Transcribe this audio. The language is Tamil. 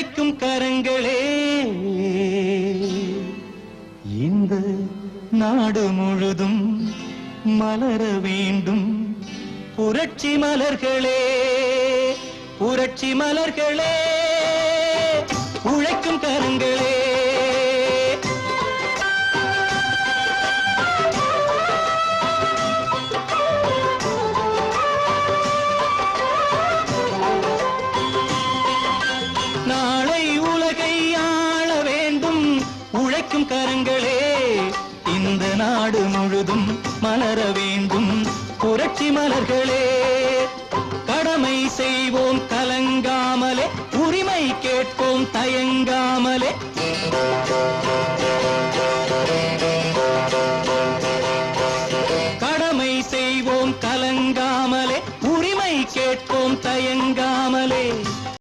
கரங்களே. இந்த நாடு முழுதும் மலர வேண்டும். புரட்சி மலர்களே புரட்சி மலர்களே. உழைக்கும் கரங்களே. உழைக்கும் கரங்களே. இந்த நாடு முழுதும் மலர வேண்டும் புரட்சி மலர்களே. கடமை செய்வோம் கலங்காமலே உரிமை கேட்போம் தயங்காமலே. கடமை செய்வோம் கலங்காமலே உரிமை கேட்போம் தயங்காமலே.